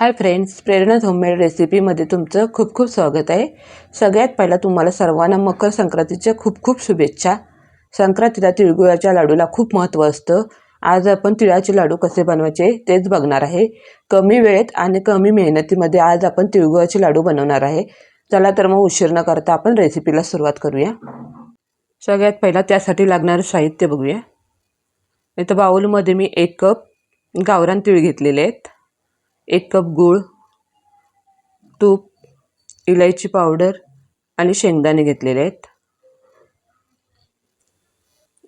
Hi friends प्रेरणा homemade रेसिपीमध्ये तुमचं खूप खूप स्वागत आहे. सगळ्यात पहिला तुम्हाला सर्वांना मकर संक्रांतीच्या खूप खूप शुभेच्छा. संक्रांतीला तिळगुळाच्या लाडूला खूप महत्त्व असतं. आज आपण तिळाचे लाडू कसे बनवायचे तेच बघणार आहे. कमी वेळेत आणि कमी मेहनतीमध्ये आज आपण तिळगुळाचे लाडू बनवणार आहे. चला तर मग उशीर न करता आपण रेसिपीला सुरुवात करूया. सगळ्यात पहिला त्यासाठी लागणारं साहित्य बघूया. इथं बाउलमध्ये मी एक कप गावरान तीळ घेतलेले आहेत. एक कप गूळ तूप इलायची पावडर आणि शेंगदाणे घेतलेले आहेत.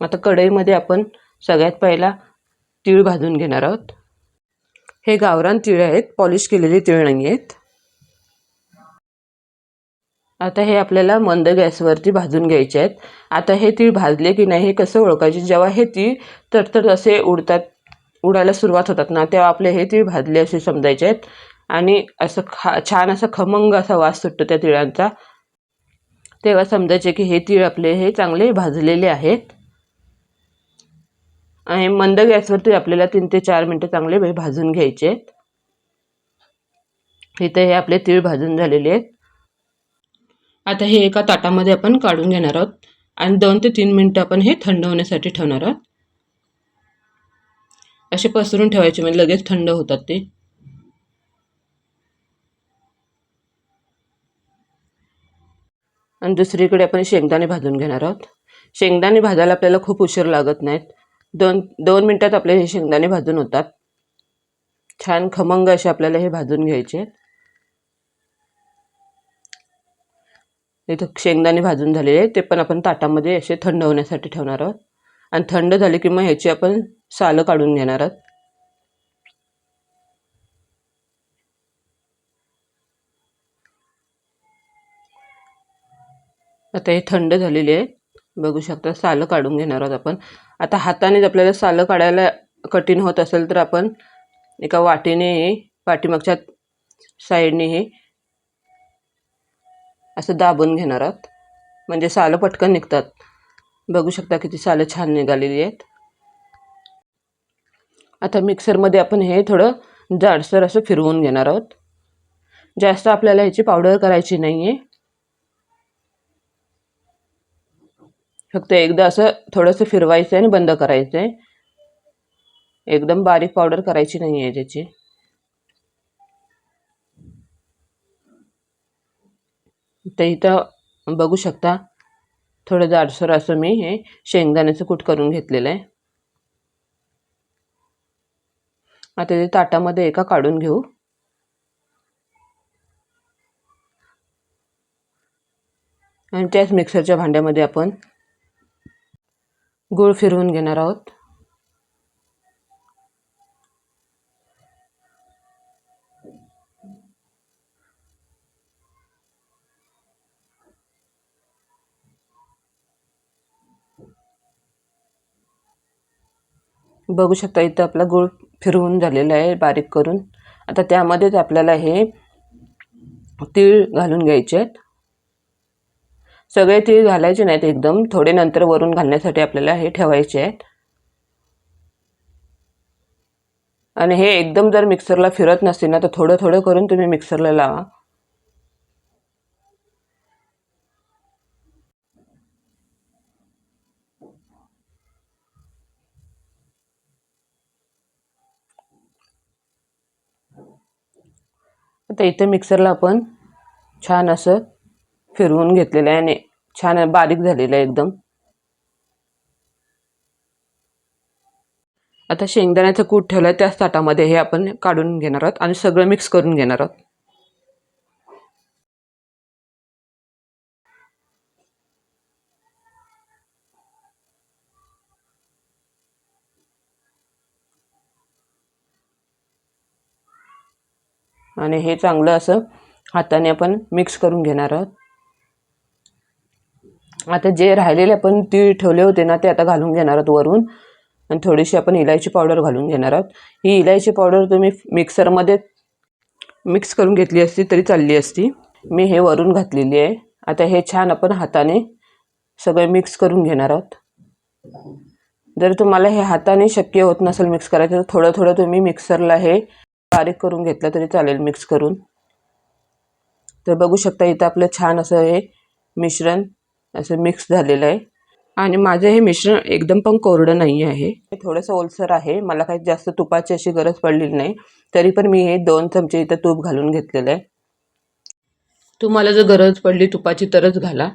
आता कढईमध्ये आपण सगळ्यात पहिला तीळ भाजून घेणार आहोत. हे गावरान तीळ आहेत पॉलिश केलेले तीळ नाही आहेत. आता हे आपल्याला मंद गॅसवरती भाजून घ्यायचे आहेत. आता हे तीळ भाजले की नाही हे कसं ओळखायचे? जेव्हा हे तीळ तर असे उडतात उडायला सुरुवात होतात ना तेव्हा आपले हे तीळ भाजले असे समजायचे आहेत. आणि असं खा छान असा खमंग असा वास सुटतो त्या तिळांचा. तेव्हा समजायचे की हे तीळ आपले हे चांगले भाजलेले आहेत. आणि मंद गॅसवरती आपल्याला तीन ते चार मिनटं चांगले भाजून घ्यायचे आहेत. इथे हे आपले तीळ भाजून झालेले आहेत. आता हे एका ताटामध्ये आपण काढून घेणार आहोत. आणि दोन ते तीन मिनटं आपण हे थंड होण्यासाठी ठेवणार आहोत. असे पसरून ठेवायचे म्हणजे लगेच थंड होतात ते. आणि दुसरीकडे आपण शेंगदाणे भाजून घेणार आहोत. शेंगदाणे भाजायला आपल्याला खूप उशीर लागत नाहीत. दोन दोन मिनटात आपले हे शेंगदाणे भाजून होतात. छान खमंग असे आपल्याला हे भाजून घ्यायचे. इथं शेंगदाणे भाजून झालेले आहेत. ते पण आपण ताटामध्ये असे थंड होण्यासाठी ठेवणार आहोत. आणि थंड झाले की मग ह्याची आपण सालं काढून घेणार आहोत. आता हे थंड झालेले आहे. बघू शकता सालं काढून घेणार आहोत आपण. आता हातानेच आपल्याला सालं काढायला कठीण होत असेल तर आपण एका वाटीने पाठीमागच्या साईडने हे असं दाबून घेणार आहोत. म्हणजे सालं पटकन निघतात. बघू शकता किती सालं छान निघालेली आहेत. आता मिक्सरमध्ये आपण हे थोडं जाडसर असं फिरवून घेणार आहोत. जास्त आपल्याला ह्याची पावडर करायची नाही आहे फक्त एकदा असं थोडंसं फिरवायचं आहे आणि बंद करायचं आहे एकदम बारीक पावडर करायची नाही आहे त्याची तर इथं बघू शकता थोडं जाडसर असं मी हे शेंगदाण्याचं कूट करून घेतलेलं आहे. आता ते ताटामध्ये एका काढून घेऊ. आणि त्याच मिक्सरच्या भांड्यामध्ये आपण गूळ फिरवून घेणार आहोत. बघू शकता इथं आपला गूळ फिरवून झालेला आहे बारीक करून. आता त्यामध्येच आपल्याला हे तीळ घालून घ्यायचे आहेत. सगळे तीळ घालायचे नाहीत एकदम थोडे नंतर वरून घालण्यासाठी आपल्याला हे ठेवायचे आहेत. आणि हे एकदम जर मिक्सरला फिरत नसतील ना तर थोडं थोडं करून तुम्ही मिक्सरला लावा. आता इथं मिक्सरला आपण छान असं फिरवून घेतलेलं आहे आणि छान बारीक झालेलं आहे एकदम. आता शेंगदाण्याचं कूट ठेवलं आहे त्याच ताटामध्ये हे आपण काढून घेणार आहोत आणि सगळं मिक्स करून घेणार आहोत. आणि हे चांगलं असं हाताने आपण मिक्स करून घेणार आहोत. आता जे राहिलेले आपण तीळ ठेवले होते ना ते आता घालून घेणार आहोत वरून. आणि थोडीशी आपण इलायची पावडर घालून घेणार आहोत. ही इलायची पावडर तुम्ही मिक्सरमध्ये मिक्स करून घेतली असती तरी चालली असती. मी हे वरून घातलेली आहे. आता हे छान आपण हाताने सगळे मिक्स करून घेणार आहोत. जर तुम्हाला हे हाताने शक्य होत नसेल मिक्स करायचं तर थोडं थोडं तुम्ही मिक्सरला हे बारीक करून घेतलं तरी चालेल मिक्स करून. तर बघू शकता इथं आपलं छान असं हे मिश्रण असं मिक्स झालेलं आहे. आणि माझं हे मिश्रण एकदम पण कोरडं नाही आहे थोडंसं ओलसर आहे. मला काही जास्त तुपाची अशी गरज पडलेली नाही. तरी पण मी हे दोन चमचे इथं तूप घालून घेतलेलं आहे. तुम्हाला जर गरज पडली तुपाची तरच घाला.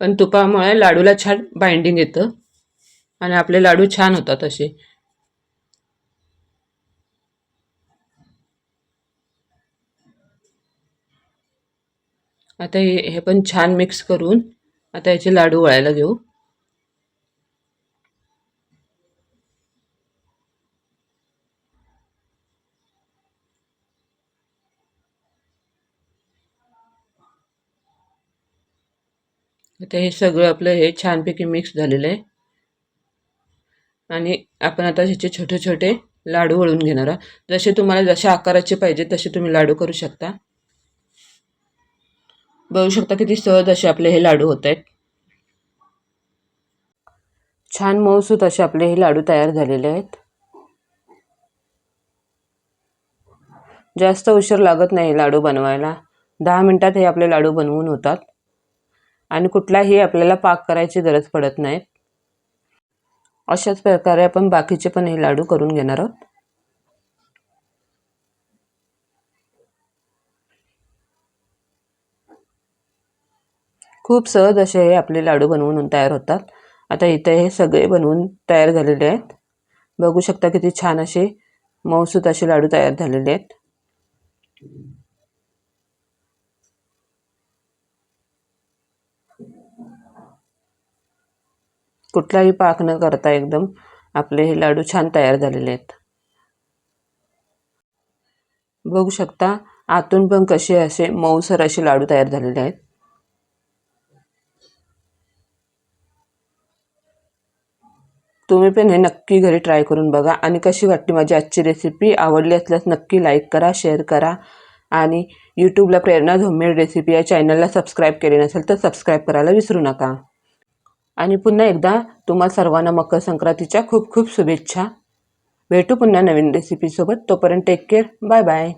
पण तुपामुळे लाडूला छान बाइंडिंग येतं. आणि आपले लाडू छान होतात असे. आता हे हे पण छान मिक्स करून आता याचे लाडू वळायला घेऊ. आता हे सगळं आपलं हे छानपैकी मिक्स झालेलं आहे. आणि आपण आता ह्याचे छोटे छोटे लाडू वळून घेणार आहोत. जसे तुम्हाला जशा आकाराचे पाहिजे तसे तुम्ही लाडू करू शकता. बघू शकता किती सहज असे आपले हे लाडू होत आहेत. छान मऊसूत असे आपले हे लाडू तयार झालेले आहेत. जास्त उशीर लागत नाही लाडू बनवायला. दहा मिनटात हे आपले लाडू बनवून होतात. आणि कुठलाही आपल्याला पाक करायची गरज पडत नाही. अशाच प्रकारे आपण बाकीचे पण हे लाडू करून घेणार आहोत. खूप सहज असे हे आपले लाडू बनवून तयार होतात. आता इथे हे सगळे बनवून तयार झालेले आहेत. बघू शकता किती छान असे मऊसूत असे लाडू तयार झालेले आहेत. कुठलाही पाक न करता एकदम आपले हे लाडू छान तयार झालेले आहेत. बघू शकता आतून पण कसे असे मऊसर असे लाडू तयार झालेले आहेत. तुम्ही पण हे नक्की घरी ट्राय करून बघा. आणि कशी वाटली माझी आजची रेसिपी आवडली असल्यास नक्की लाईक करा शेअर करा. आणि यूट्यूबला प्रेरणा झोमेड रेसिपी या चॅनलला सबस्क्राईब केले नसेल तर सबस्क्राईब करायला विसरू नका. आणि पुन्हा एकदा तुम्हा सर्वांना मकर संक्रांतीच्या खूप खूप शुभेच्छा. भेटू पुन्हा नवीन रेसिपीसोबत तोपर्यंत टेक केअर बाय बाय